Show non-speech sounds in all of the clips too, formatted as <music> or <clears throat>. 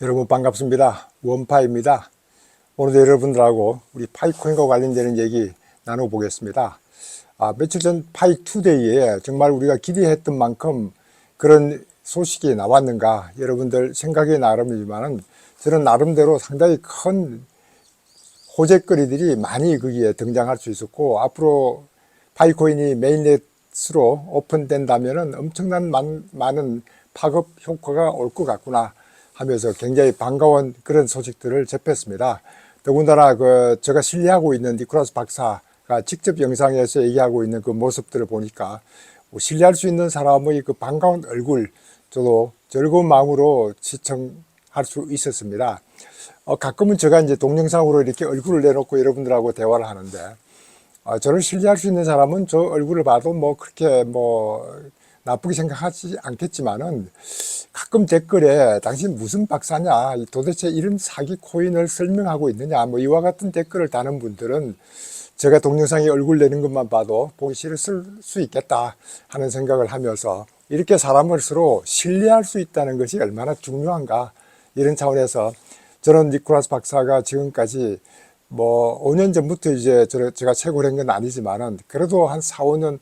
여러분 반갑습니다. 원파입니다. 오늘도 여러분들하고 우리 파이코인과 관련되는 얘기 나눠보겠습니다. 아, 며칠 전 파이투데이에 정말 우리가 기대했던 만큼 그런 소식이 나왔는가 여러분들 생각이 나름이지만은 저는 나름대로 상당히 큰 호재거리들이 많이 거기에 등장할 수 있었고 앞으로 파이코인이 메인넷으로 오픈된다면은 엄청난 많, 많은 파급 효과가 올 것 같구나 하면서 굉장히 반가운 그런 소식들을 접했습니다. 더군다나 그 제가 신뢰하고 있는 니콜라스 박사가 직접 영상에서 얘기하고 있는 그 모습들을 보니까 뭐 신뢰할 수 있는 사람의 그 반가운 얼굴 저도 즐거운 마음으로 시청할 수 있었습니다. 어, 가끔은 제가 이제 동영상으로 이렇게 얼굴을 내놓고 여러분들하고 대화를 하는데 어, 저를 신뢰할 수 있는 사람은 저 얼굴을 봐도 뭐 그렇게 뭐 나쁘게 생각하지 않겠지만은 가끔 댓글에 당신 무슨 박사냐 도대체 이런 사기 코인을 설명하고 있느냐 뭐 이와 같은 댓글을 다는 분들은 제가 동영상에 얼굴 내는 것만 봐도 보기 싫을 수 있겠다 하는 생각을 하면서 이렇게 사람을 서로 신뢰할 수 있다는 것이 얼마나 중요한가 이런 차원에서 저는 니콜라스 박사가 지금까지 뭐 5년 전부터 이제 제가 채굴한 건 아니지만은 그래도 한 4, 5년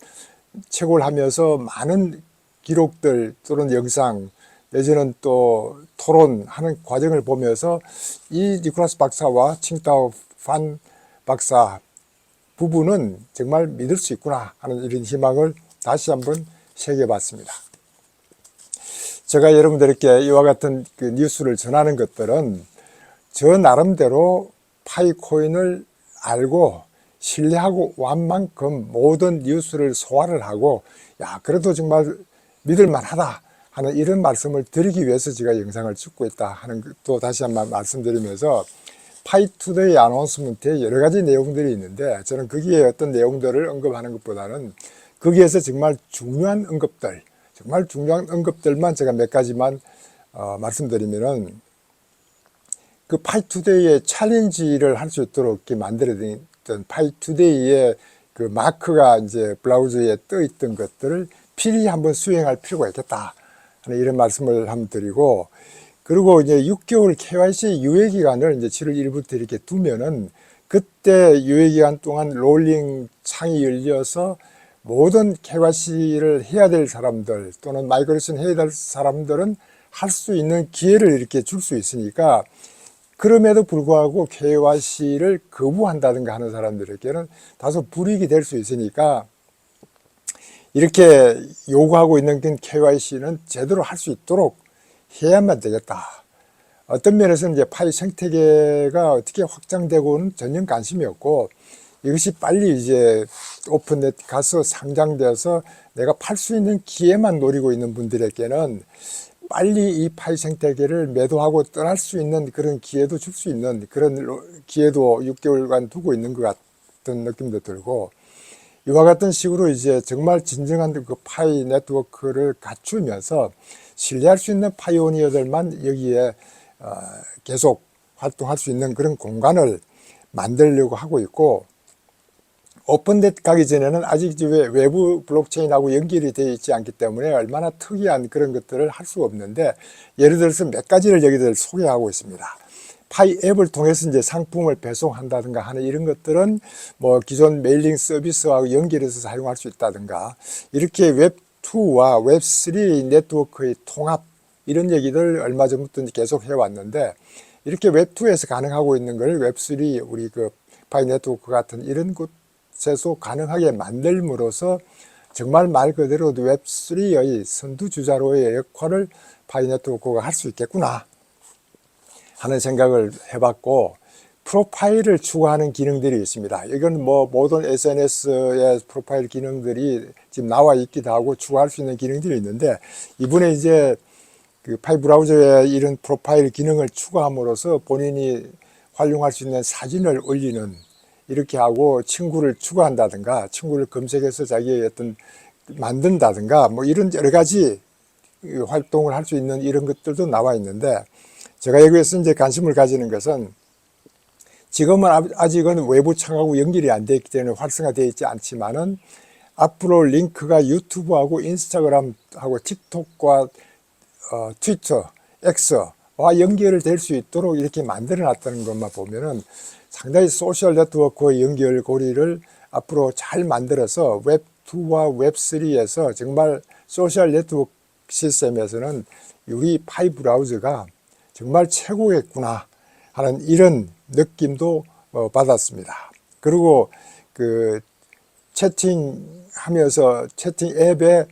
채굴 하면서 많은 기록들 또는 영상 내지는 또 토론하는 과정을 보면서 이 니콜라스 박사와 칭타오 판 박사 부부는 정말 믿을 수 있구나 하는 이런 희망을 다시 한번 새겨봤습니다. 제가 여러분들께 이와 같은 그 뉴스를 전하는 것들은 저 나름대로 파이코인을 알고 신뢰하고 완 만큼 모든 뉴스를 소화를 하고 야 그래도 정말 믿을 만하다 하는 이런 말씀을 드리기 위해서 제가 영상을 찍고 있다 하는 또 다시 한번 말씀드리면서 파이투데이 아나운스먼트에 여러 가지 내용들이 있는데 저는 거기에 어떤 내용들을 언급하는 것보다는 거기에서 정말 중요한 언급들 정말 중요한 언급들만 제가 몇 가지만 어, 말씀드리면은 그 파이투데이의 챌린지를 할 수 있도록 이렇게 만들어진 파이 투데이의 그 마크가 이제 블라우즈에 떠 있던 것들을 필히 한번 수행할 필요가 있겠다. 하는 이런 말씀을 한번 드리고 그리고 이제 6개월 KYC 유예 기간을 이제 7월 1일부터 이렇게 두면은 그때 유예 기간 동안 롤링 창이 열려서 모든 KYC를 해야 될 사람들 또는 마이그레이션 해야 될 사람들은 할 수 있는 기회를 이렇게 줄 수 있으니까 그럼에도 불구하고 KYC를 거부한다든가 하는 사람들에게는 다소 불이익이 될 수 있으니까 이렇게 요구하고 있는 KYC는 제대로 할 수 있도록 해야만 되겠다. 어떤 면에서는 이제 파이 생태계가 어떻게 확장되고는 전혀 관심이 없고 이것이 빨리 이제 오픈넷 가서 상장되어서 내가 팔 수 있는 기회만 노리고 있는 분들에게는 빨리 이 파이 생태계를 매도하고 떠날 수 있는 그런 기회도 줄 수 있는 그런 기회도 6개월간 두고 있는 것 같은 느낌도 들고 이와 같은 식으로 이제 정말 진정한 그 파이 네트워크를 갖추면서 신뢰할 수 있는 파이오니어들만 여기에 어, 계속 활동할 수 있는 그런 공간을 만들려고 하고 있고 오픈넷 가기 전에는 아직 외부 블록체인하고 연결이 되어 있지 않기 때문에 얼마나 특이한 그런 것들을 할 수가 없는데 예를 들어서 몇 가지를 여기들 소개하고 있습니다. 파이 앱을 통해서 이제 상품을 배송한다든가 하는 이런 것들은 뭐 기존 메일링 서비스와 연결해서 사용할 수 있다든가 이렇게 웹2와 웹3 네트워크의 통합 이런 얘기들 얼마 전부터 계속 해왔는데 이렇게 웹2에서 가능하고 있는 걸 웹3 우리 그 파이 네트워크 같은 이런 곳 최소 가능하게 만들므로써 정말 말 그대로 웹3의 선두주자로의 역할을 파이 네트워크가 할 수 있겠구나 하는 생각을 해봤고 프로파일을 추구하는 기능들이 있습니다. 이건 뭐 모든 SNS의 프로파일 기능들이 지금 나와 있기도 하고 추구할 수 있는 기능들이 있는데 이번에 이제 그 파이 브라우저에 이런 프로파일 기능을 추가함으로써 본인이 활용할 수 있는 사진을 올리는 이렇게 하고 친구를 추구한다든가 친구를 검색해서 자기의 어떤 만든다든가 뭐 이런 여러 가지 활동을 할 수 있는 이런 것들도 나와 있는데 제가 여기에서 이제 관심을 가지는 것은 지금은 아직은 외부 창하고 연결이 안 되어 있기 때문에 활성화되어 있지 않지만은 앞으로 링크가 유튜브하고 인스타그램하고 틱톡과 어, 트위터, X 연결될 수 있도록 이렇게 만들어 놨다는 것만 보면은 상당히 소셜 네트워크의 연결고리를 앞으로 잘 만들어서 웹2와 웹3에서 정말 소셜 네트워크 시스템에서는 우리 파이 브라우저가 정말 최고겠구나 하는 이런 느낌도 어, 받았습니다. 그리고 그 채팅하면서 채팅 앱에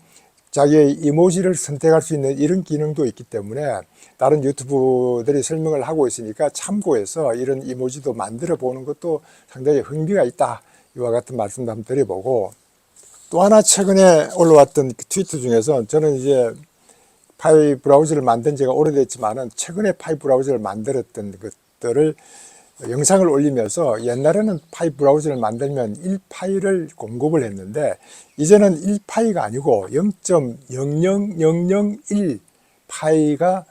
자기의 이모지를 선택할 수 있는 이런 기능도 있기 때문에 다른 유튜브들이 설명을 하고 있으니까 참고해서 이런 이모지도 만들어 보는 것도 상당히 흥미가 있다. 이와 같은 말씀도 한번 드려보고 또 하나 최근에 올라왔던 그 트위터 중에서 저는 이제 파이 브라우저를 만든 지가 오래됐지만은 최근에 파이 브라우저를 만들었던 것들을 영상을 올리면서 옛날에는 파이 브라우저를 만들면 1파일을 공급을 했는데 이제는 1파이가 아니고 0.00001 파이가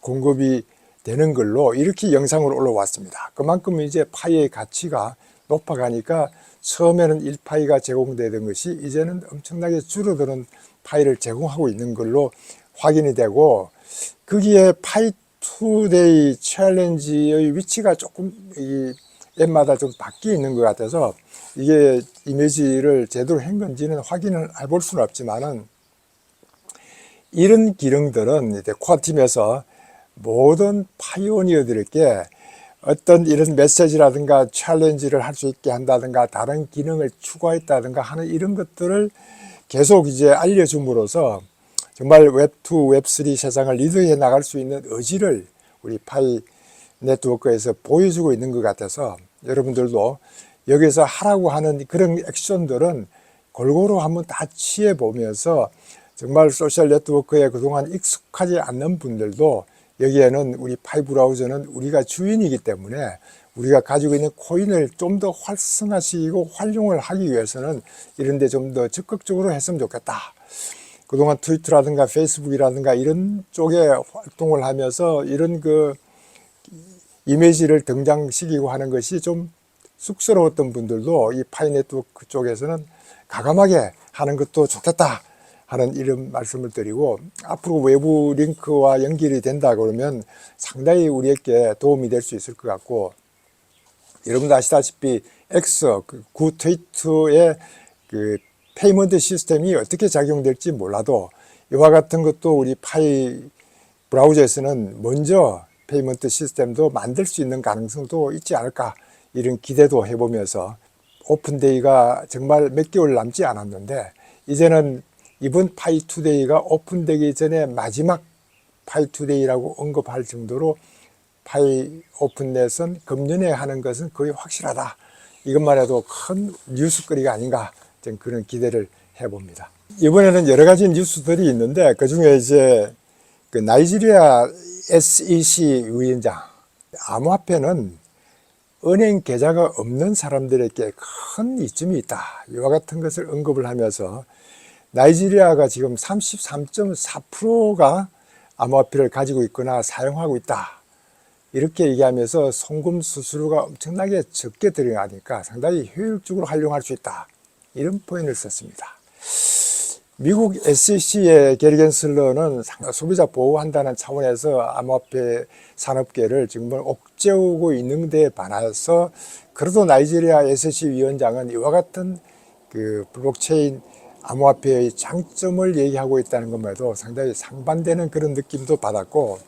공급이 되는 걸로 이렇게 영상을 올라왔습니다. 그만큼 이제 파이의 가치가 높아가니까 처음에는 1파이가 제공되던 것이 이제는 엄청나게 줄어드는 파일을 제공하고 있는 걸로 확인이 되고 거기에 파이 투데이 챌린지의 위치가 조금 이 앱마다 좀 바뀌어 있는 것 같아서 이게 이미지를 제대로 한 건지는 확인을 해볼 수는 없지만은 이런 기능들은 이제 코아팀에서 모든 파이오니어들에게 어떤 이런 메시지라든가 챌린지를 할 수 있게 한다든가 다른 기능을 추가했다든가 하는 이런 것들을 계속 이제 알려줌으로써 정말 웹2, 웹3 세상을 리드해 나갈 수 있는 의지를 우리 파이 네트워크에서 보여주고 있는 것 같아서 여러분들도 여기서 하라고 하는 그런 액션들은 골고루 한번 다 취해 보면서 정말 소셜 네트워크에 그동안 익숙하지 않는 분들도 여기에는 우리 파이 브라우저는 우리가 주인이기 때문에 우리가 가지고 있는 코인을 좀 더 활성화시키고 활용을 하기 위해서는 이런 데 좀 더 적극적으로 했으면 좋겠다. 그동안 트위터라든가 페이스북이라든가 이런 쪽에 활동을 하면서 이런 그 이미지를 등장시키고 하는 것이 좀 쑥스러웠던 분들도 이 파이 네트워크 쪽에서는 가감하게 하는 것도 좋겠다 하는 이런 말씀을 드리고 앞으로 외부 링크와 연결이 된다 그러면 상당히 우리에게 도움이 될 수 있을 것 같고 여러분도 아시다시피 X 그구 트위터의 그 페이먼트 시스템이 어떻게 작용될지 몰라도 이와 같은 것도 우리 파이 브라우저에서는 먼저 페이먼트 시스템도 만들 수 있는 가능성도 있지 않을까 이런 기대도 해보면서 오픈데이가 정말 몇 개월 남지 않았는데 이제는 이번 파이투데이가 오픈되기 전에 마지막 파이투데이라고 언급할 정도로 파이 오픈넷은 금년에 하는 것은 거의 확실하다. 이것만 해도 큰 뉴스거리가 아닌가 좀 그런 기대를 해봅니다. 이번에는 여러 가지 뉴스들이 있는데 그 중에 이제 그 나이지리아 SEC 위원장 암호화폐는 은행 계좌가 없는 사람들에게 큰 이점이 있다. 이와 같은 것을 언급을 하면서 나이지리아가 지금 33.4%가 암호화폐를 가지고 있거나 사용하고 있다. 이렇게 얘기하면서 송금 수수료가 엄청나게 적게 들어가니까 상당히 효율적으로 활용할 수 있다. 이런 포인트를 썼습니다. 미국 SEC의 게리겐 슬러는 소비자 보호한다는 차원에서 암호화폐 산업계를 정말 옥죄우고 있는 데 반해서 그래도 나이지리아 SEC 위원장은 이와 같은 그 블록체인 암호화폐의 장점을 얘기하고 있다는 것만 해도 상당히 상반되는 그런 느낌도 받았고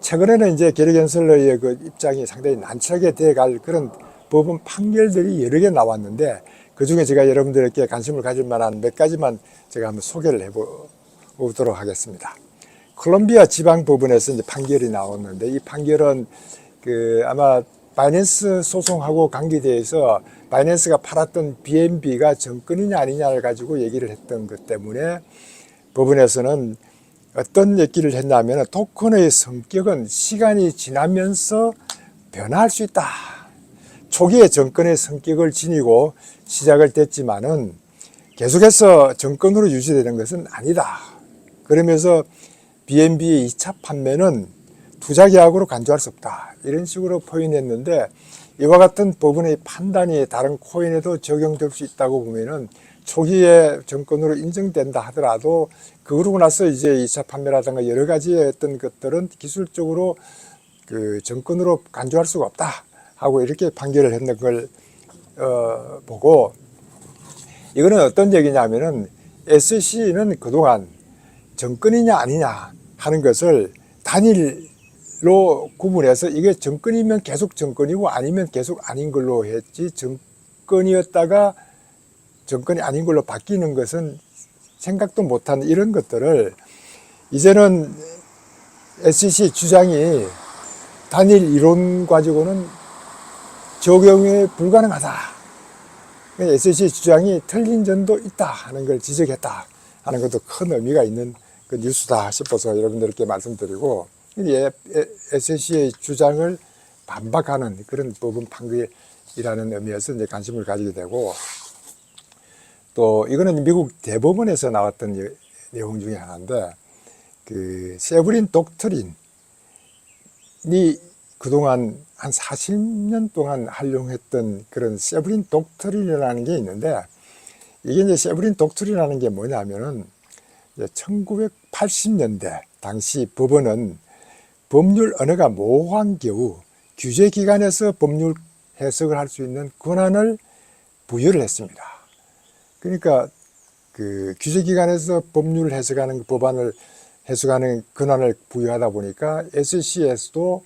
최근에는 이제 게리겐 슬러의 그 입장이 상당히 난처하게 돼갈 그런 법원 판결들이 여러 개 나왔는데 그 중에 제가 여러분들에게 관심을 가질 만한 몇 가지만 제가 한번 소개를 해보도록 하겠습니다. 콜롬비아 지방 법원에서 이제 판결이 나왔는데 이 판결은 그 아마 바이낸스 소송하고 관계돼서 바이낸스가 팔았던 BNB가 정권이냐 아니냐를 가지고 얘기를 했던 것 때문에 법원에서는 어떤 얘기를 했냐면 토큰의 성격은 시간이 지나면서 변화할 수 있다. 초기에 정권의 성격을 지니고 시작을 됐지만은 계속해서 정권으로 유지되는 것은 아니다. 그러면서 BNB의 2차 판매는 투자 계약으로 간주할 수 없다. 이런 식으로 포인했는데 이와 같은 법원의 판단이 다른 코인에도 적용될 수 있다고 보면은 초기에 정권으로 인정된다 하더라도 그러고 나서 이제 2차 판매라든가 여러 가지의 어떤 것들은 기술적으로 그 정권으로 간주할 수가 없다 하고 이렇게 판결을 했는 걸 어, 보고 이거는 어떤 얘기냐면은 SC는 그동안 정권이냐 아니냐 하는 것을 단일로 구분해서 이게 정권이면 계속 정권이고 아니면 계속 아닌 걸로 했지 정권이었다가 정권이 아닌 걸로 바뀌는 것은 생각도 못한 이런 것들을 이제는 SEC 주장이 단일 이론 가지고는 적용이 불가능하다. SEC 주장이 틀린 점도 있다 하는 걸 지적했다 하는 것도 큰 의미가 있는 그 뉴스다 싶어서 여러분들께 말씀드리고 이 SEC의 주장을 반박하는 그런 부분 판결이라는 의미에서 이제 관심을 가지게 되고 또 이거는 미국 대법원에서 나왔던 이- 내용 중에 하나인데 그 세브린 독트린이 그동안 한 40년 동안 활용했던 그런 세브린 독트린이라는 게 있는데 이게 이제 세브린 독트린이라는 게 뭐냐면은 1980년대 당시 법원은 법률 언어가 모호한 경우 규제 기관에서 법률 해석을 할 수 있는 권한을 부여를 했습니다. 그러니까 그 규제기관에서 법률을 해석하는 법안을 해석하는 권한을 부여하다 보니까 SC에서도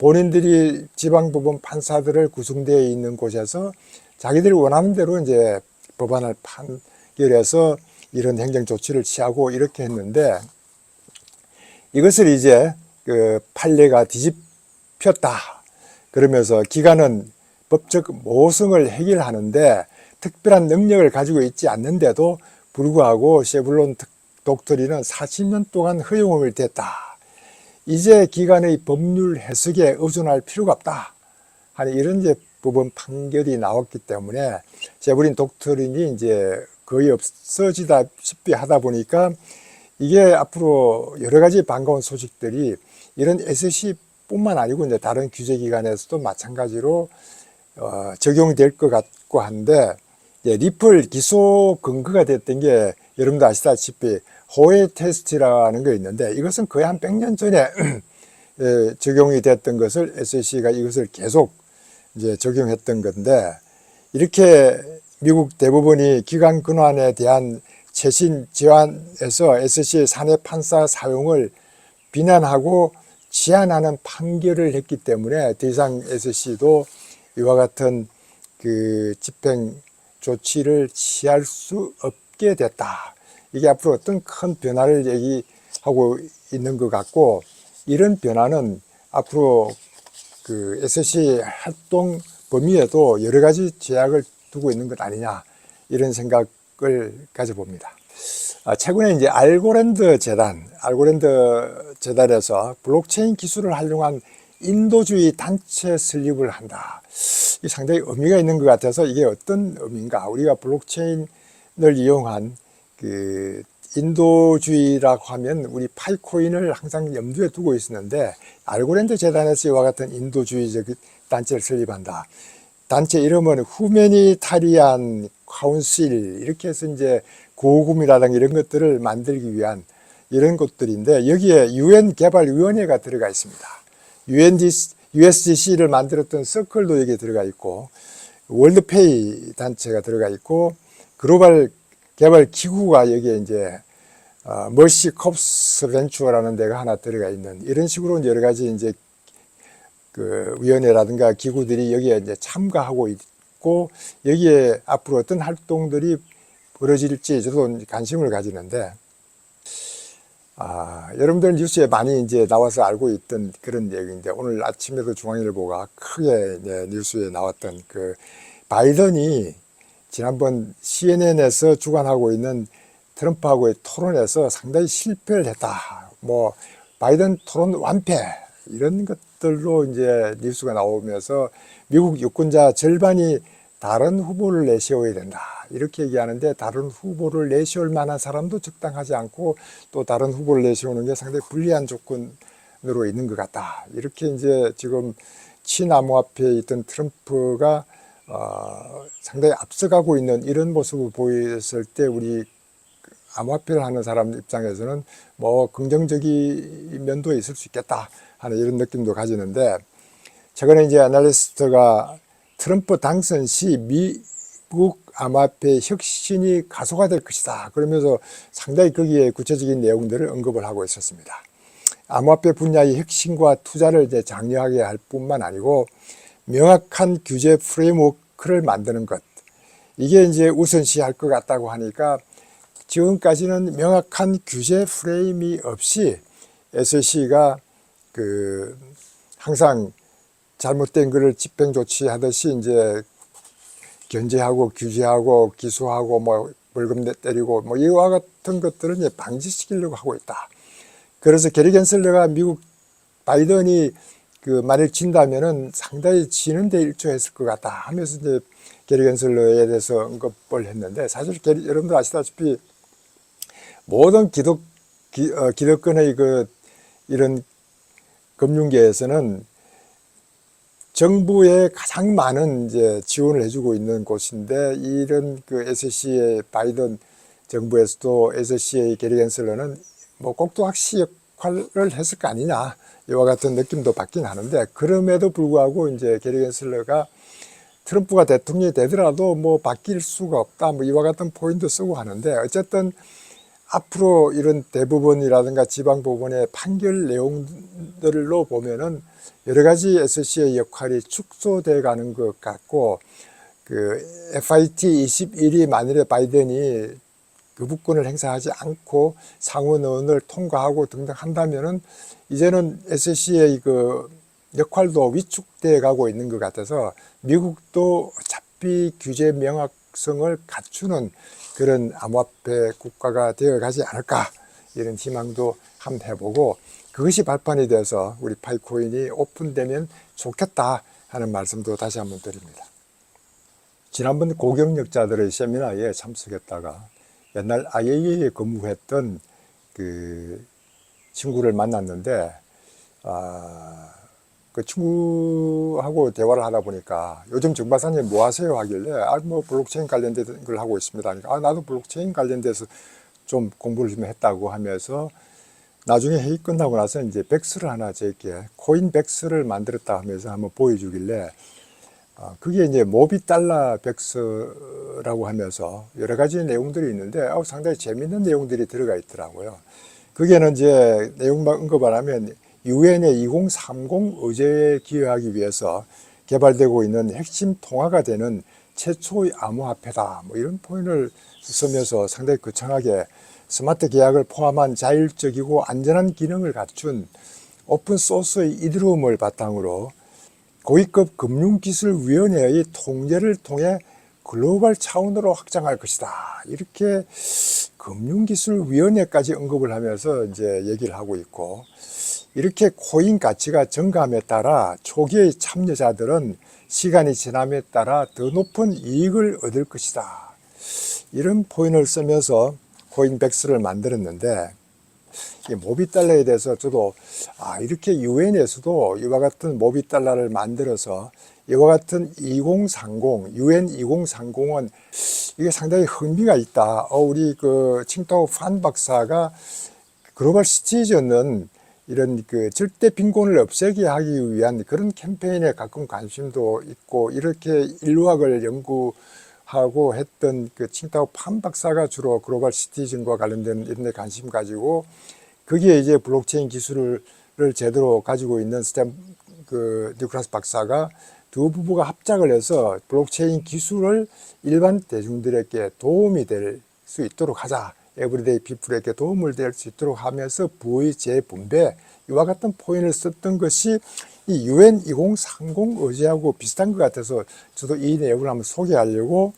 본인들이 지방법원 판사들을 구성되어 있는 곳에서 자기들이 원하는 대로 이제 법안을 판결해서 이런 행정 조치를 취하고 이렇게 했는데 이것을 이제 그 판례가 뒤집혔다. 그러면서 기관은 법적 모성을 해결하는데 특별한 능력을 가지고 있지 않는데도 불구하고 셰블론 특- 독트리는 40년 동안 허용을 됐다. 이제 기관의 법률 해석에 의존할 필요가 없다. 하는 이런 이제 법원 판결이 나왔기 때문에 셰블린 독트린이 이제 거의 없어지다시피 하다 보니까 이게 앞으로 여러 가지 반가운 소식들이 이런 SC뿐만 아니고 이제 다른 규제기관에서도 마찬가지로 어, 적용이 될것 같고 한데 이제 리플 기소 근거가 됐던 게 여러분도 아시다시피 호혜 테스트라는 게 있는데 이것은 거의 한 100년 전에 <clears throat> 예, 적용이 됐던 것을 SEC가 이것을 계속 이제 적용했던 건데 이렇게 미국 대법원이 기관 근환에 대한 최신 제안에서 SEC의 사내 판사 사용을 비난하고 제한하는 판결을 했기 때문에 더 이상 SEC도 이와 같은 그 집행 조치를 취할 수 없게 됐다. 이게 앞으로 어떤 큰 변화를 얘기하고 있는 것 같고 이런 변화는 앞으로 그 SC 활동 범위에도 여러 가지 제약을 두고 있는 것 아니냐 이런 생각을 가져봅니다. 아, 최근에 이제 알고랜드 재단, 알고랜드 재단에서 블록체인 기술을 활용한 인도주의 단체 설립을 한다. 이 상당히 의미가 있는 것 같아서 이게 어떤 의미인가? 우리가 블록체인을 이용한 그 인도주의라고 하면 우리 파이코인을 항상 염두에 두고 있었는데 알고랜드 재단에서 이와 같은 인도주의적 단체를 설립한다. 단체 이름은 후메니타리안 카운실 이렇게 해서 이제 고금이라든가 이런 것들을 만들기 위한 이런 것들인데 여기에 유엔 개발위원회가 들어가 있습니다. UNDC, USDC를 만들었던 서클도 여기에 들어가 있고 월드페이 단체가 들어가 있고 글로벌 개발 기구가 여기에 이제 어, 머시 컵스 벤처라는 데가 하나 들어가 있는 이런 식으로 여러 가지 이제 그 위원회라든가 기구들이 여기에 이제 참가하고 있고 여기에 앞으로 어떤 활동들이 벌어질지 저도 관심을 가지는데 아, 여러분들 뉴스에 많이 이제 나와서 알고 있던 그런 얘기인데 오늘 아침에도 중앙일보가 크게 이제 뉴스에 나왔던 그 바이든이 지난번 CNN에서 주관하고 있는 트럼프하고의 토론에서 상당히 실패를 했다. 뭐 바이든 토론 완패 이런 것들로 이제 뉴스가 나오면서 미국 유권자 절반이 다른 후보를 내세워야 된다. 이렇게 얘기하는데 다른 후보를 내세울 만한 사람도 적당하지 않고 또 다른 후보를 내세우는 게 상당히 불리한 조건으로 있는 것 같다. 이렇게 이제 지금 친암호 앞에 있던 트럼프가 어, 상당히 앞서가고 있는 이런 모습을 보였을 때 우리 암호화폐를 하는 사람 입장에서는 뭐 긍정적인 면도 있을 수 있겠다 하는 이런 느낌도 가지는데 최근에 이제 애널리스트가 트럼프 당선 시 미국 암호화폐 혁신이 가속화 될 것이다 그러면서 상당히 거기에 구체적인 내용들을 언급을 하고 있었습니다. 암호화폐 분야의 혁신과 투자를 이제 장려하게 할 뿐만 아니고 명확한 규제 프레임워크를 만드는 것 이게 이제 우선시할 것 같다고 하니까 지금까지는 명확한 규제 프레임이 없이 SEC가 그 항상 잘못된 것을 집행 조치하듯이 이제 견제하고 규제하고 기소하고 뭐 벌금 내- 때리고 뭐 이와 같은 것들을 이제 방지시키려고 하고 있다. 그래서 게리 겐슬러가 미국 바이든이 그 만일 진다면은 상당히 지는데 일조했을 것 같다 하면서 이제 게리 겐슬러에 대해서 언급을 했는데 사실 게리, 여러분들 아시다시피 모든 기독 기, 어, 기독권의 그 이런 금융계에서는 정부에 가장 많은 이제 지원을 해주고 있는 곳인데 이런 그 SC의 바이든 정부에서도 SC의 게리 겐슬러는 뭐 꼭두각시 역할을 했을 거 아니냐 이와 같은 느낌도 받긴 하는데 그럼에도 불구하고 이제 게리 겐슬러가 트럼프가 대통령이 되더라도 뭐 바뀔 수가 없다. 뭐 이와 같은 포인트 쓰고 하는데 어쨌든 앞으로 이런 대법원이라든가 지방 법원의 판결 내용들로 보면은 여러 가지 SC의 역할이 축소돼 가는 것 같고 그 FIT 21이 만일에 바이든이 거부권을 행사하지 않고 상원의원을 통과하고 등등 한다면은 이제는 SC의 그 역할도 위축돼 가고 있는 것 같아서 미국도 어차피 규제 명확성을 갖추는 그런 암호화폐 국가가 되어 가지 않을까 이런 희망도 한번 해보고 그것이 발판이 돼서 우리 파이코인이 오픈되면 좋겠다 하는 말씀도 다시 한번 드립니다. 지난번 고경력자들의 세미나에 참석했다가 옛날 IAEA에 근무했던 그 친구를 만났는데 아, 그 친구하고 대화를 하다 보니까 요즘 정 박사님 뭐 하세요? 하길래 아 뭐 블록체인 관련된 걸 하고 있습니다. 하니까 아 나도 블록체인 관련돼서 좀 공부를 좀 했다고 하면서 나중에 회의 끝나고 나서 이제 백스를 하나 제게 코인 백스를 만들었다 하면서 한번 보여주길래 아, 그게 이제 모비 달러 백스라고 하면서 여러 가지 내용들이 있는데 아, 상당히 재밌는 내용들이 들어가 있더라고요. 그게는 이제 내용만 언급을 하면 유엔의 2030 의제에 기여하기 위해서 개발되고 있는 핵심 통화가 되는 최초의 암호화폐다. 뭐 이런 포인트를 쓰면서 상당히 거창하게 스마트 계약을 포함한 자율적이고 안전한 기능을 갖춘 오픈 소스의 이드룸을 바탕으로 고위급 금융기술위원회의 통제를 통해 글로벌 차원으로 확장할 것이다. 이렇게 금융기술위원회까지 언급을 하면서 이제 얘기를 하고 있고 이렇게 코인 가치가 증가함에 따라 초기의 참여자들은 시간이 지남에 따라 더 높은 이익을 얻을 것이다. 이런 포인트를 쓰면서 코인 백스를 만들었는데 이 모비 달러에 대해서 저도 아 이렇게 유엔에서도 이와 같은 모비 달러를 만들어서 이와 같은 2030 유엔 2030은 이게 상당히 흥미가 있다. 어, 우리 그 칭타오 판 박사가 글로벌 시티즌은 이런 그 절대 빈곤을 없애게 하기 위한 그런 캠페인에 가끔 관심도 있고 이렇게 인류학을 연구하고 했던 그 칭타오 판 박사가 주로 글로벌 시티즌과 관련된 이런 데 관심 가지고 거기에 이제 블록체인 기술을 제대로 가지고 있는 스탠 그 니콜라스 박사가 두 부부가 합작을 해서 블록체인 기술을 일반 대중들에게 도움이 될 수 있도록 하자. 에브리데이 피플에게 도움을 될 수 있도록 하면서 부의 재분배 이와 같은 포인트를 썼던 것이 이 UN 2030 의제하고 비슷한 것 같아서 저도 이 내용을 한번 소개하려고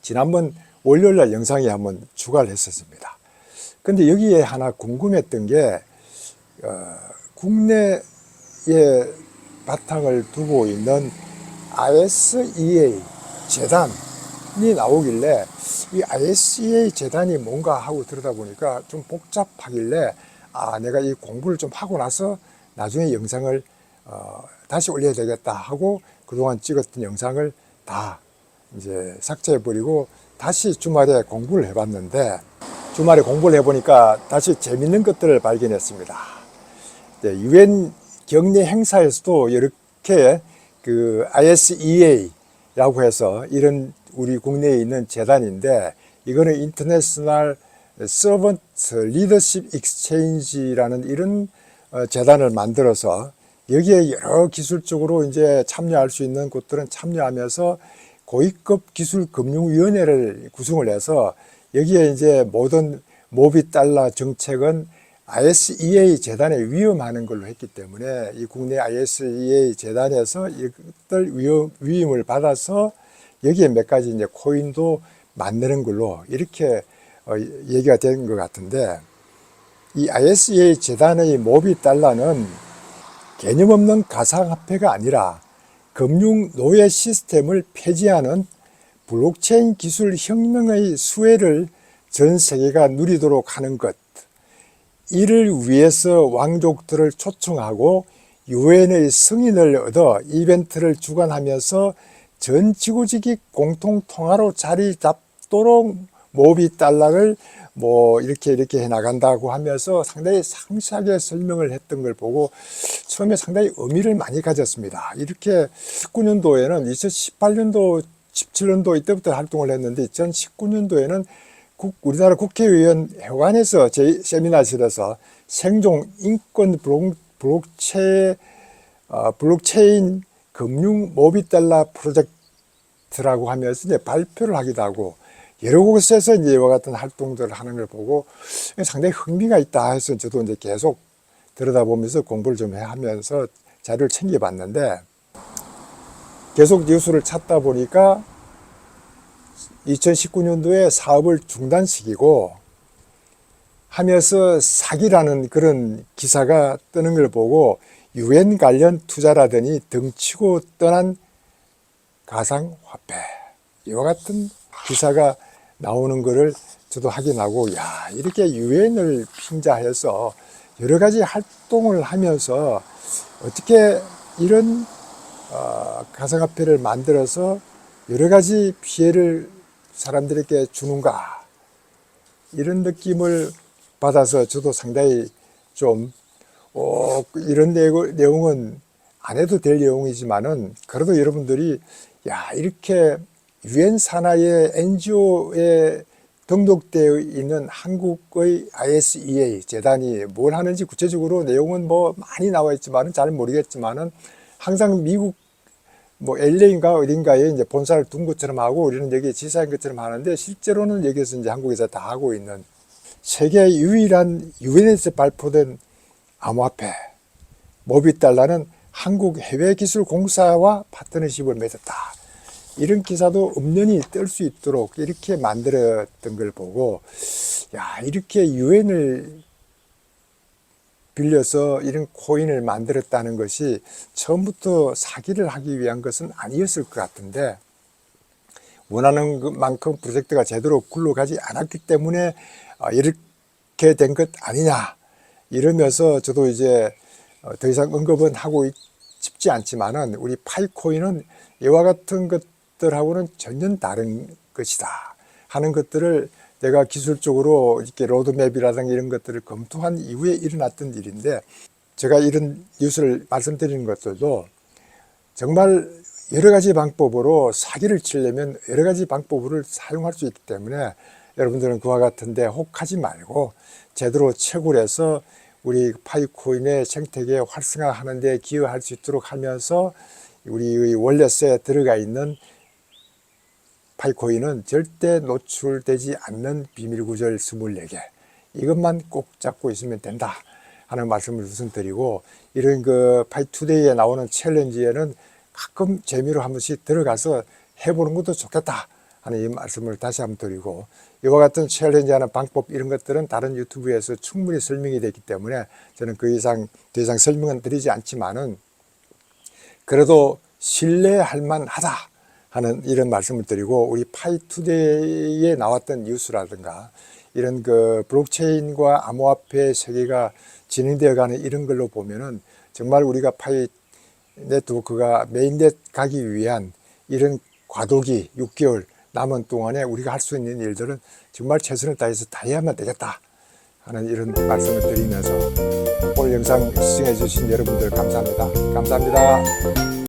지난번 월요일 날 영상에 한번 추가를 했었습니다. 근데 여기에 하나 궁금했던 게 어, 국내에 바탕을 두고 있는 ISEA 재단이 나오길래 이 ISEA 재단이 뭔가 하고 들여다보니까 좀 복잡하길래 아 내가 이 공부를 좀 하고 나서 나중에 영상을 어, 다시 올려야 되겠다 하고 그동안 찍었던 영상을 다 이제 삭제해버리고 다시 주말에 공부를 해봤는데 주말에 공부를 해보니까 다시 재밌는 것들을 발견했습니다. 네, 유엔 경례 행사에서도 이렇게 그 ISEA라고 해서 이런 우리 국내에 있는 재단인데 이거는 인터내셔널 서번트 리더십 익스체인지라는 이런 어, 재단을 만들어서 여기에 여러 기술적으로 이제 참여할 수 있는 곳들은 참여하면서 고위급 기술 금융위원회를 구성을 해서 여기에 이제 모든 모비 달러 정책은 ISEA 재단에 위임하는 걸로 했기 때문에 이 국내 ISEA 재단에서 이것들 위임, 위임을 받아서 여기에 몇 가지 이제 코인도 만드는 걸로 이렇게 어, 얘기가 된 것 같은데 이 ISEA 재단의 모비 달러는 개념 없는 가상화폐가 아니라 금융 노예 시스템을 폐지하는 블록체인 기술 혁명의 수혜를 전 세계가 누리도록 하는 것. 이를 위해서 왕족들을 초청하고 유엔의 승인을 얻어 이벤트를 주관하면서 전 지구직이 공통 통화로 자리 잡도록 모비 달러를 뭐 이렇게 이렇게 해 나간다고 하면서 상당히 상세하게 설명을 했던 걸 보고 처음에 상당히 의미를 많이 가졌습니다. 이렇게 19년도에는 2018년도 17년도 이때부터 활동을 했는데 2019년도에는 국, 우리나라 국회의원 회관에서 제 세미나실에서 생존 인권 블록, 블록체, 어, 블록체인 금융 모비달러 프로젝트라고 하면서 이제 발표를 하기도 하고 여러 곳에서 이제 이와 같은 활동들을 하는 걸 보고 상당히 흥미가 있다 해서 저도 이제 계속 들여다보면서 공부를 좀 하면서 자료를 챙겨봤는데 계속 뉴스를 찾다 보니까 2019년도에 사업을 중단시키고 하면서 사기라는 그런 기사가 뜨는 걸 보고 유엔 관련 투자라더니 등치고 떠난 가상화폐. 이와 같은 기사가 나오는 것을 저도 확인하고 야 이렇게 유엔을 핑자해서 여러 가지 활동을 하면서 어떻게 이런 어, 가상화폐를 만들어서 여러 가지 피해를 사람들에게 주는가? 이런 느낌을 받아서 저도 상당히 좀 어, 이런 내용, 내용은 안 해도 될 내용이지만은 그래도 여러분들이 야 이렇게 유엔 산하의 NGO에 등록되어 있는 한국의 ISEA 재단이 뭘 하는지 구체적으로 내용은 뭐 많이 나와 있지만은 잘 모르겠지만은 항상 미국 뭐 LA인가 어딘가에 이제 본사를 둔 것처럼 하고 우리는 여기 지사인 것처럼 하는데 실제로는 여기서 이제 한국에서 다 하고 있는 세계 유일한 유엔에서 발표된 암호화폐 모비달러는 한국 해외기술공사와 파트너십을 맺었다. 이런 기사도 엄연히 뜰수 있도록 이렇게 만들었던 걸 보고 야 이렇게 유엔을 빌려서 이런 코인을 만들었다는 것이 처음부터 사기를 하기 위한 것은 아니었을 것 같은데 원하는 만큼 프로젝트가 제대로 굴러가지 않았기 때문에 아, 이렇게 된 것 아니냐 이러면서 저도 이제 어, 더 이상 언급은 하고 싶지 않지만은 우리 파이코인은 이와 같은 것들하고는 전혀 다른 것이다 하는 것들을 내가 기술적으로 이렇게 로드맵이라든가 이런 것들을 검토한 이후에 일어났던 일인데 제가 이런 뉴스를 말씀드리는 것들도 정말 여러 가지 방법으로 사기를 치려면 여러 가지 방법을 사용할 수 있기 때문에 여러분들은 그와 같은데 혹하지 말고 제대로 채굴해서 우리 파이코인의 생태계 활성화하는 데 기여할 수 있도록 하면서 우리의 원래서에 들어가 있는 파이코인은 절대 노출되지 않는 비밀 구절 24개. 이것만 꼭 잡고 있으면 된다. 하는 말씀을 우선 드리고, 이런 그 파이투데이에 나오는 챌린지에는 가끔 재미로 한 번씩 들어가서 해보는 것도 좋겠다. 하는 이 말씀을 다시 한번 드리고, 이와 같은 챌린지 하는 방법 이런 것들은 다른 유튜브에서 충분히 설명이 됐기 때문에 저는 그 이상, 더 이상 설명은 드리지 않지만은 그래도 신뢰할 만하다. 하는 이런 말씀을 드리고 우리 파이투데이에 나왔던 뉴스라든가 이런 그 블록체인과 암호화폐 세계가 진행되어 가는 이런 걸로 보면은 정말 우리가 파이 네트워크가 메인넷 가기 위한 이런 과도기 6개월 남은 동안에 우리가 할 수 있는 일들은 정말 최선을 다해서 다 해야만 되겠다 하는 이런 말씀을 드리면서 오늘 영상 시청해 주신 여러분들 감사합니다. 감사합니다.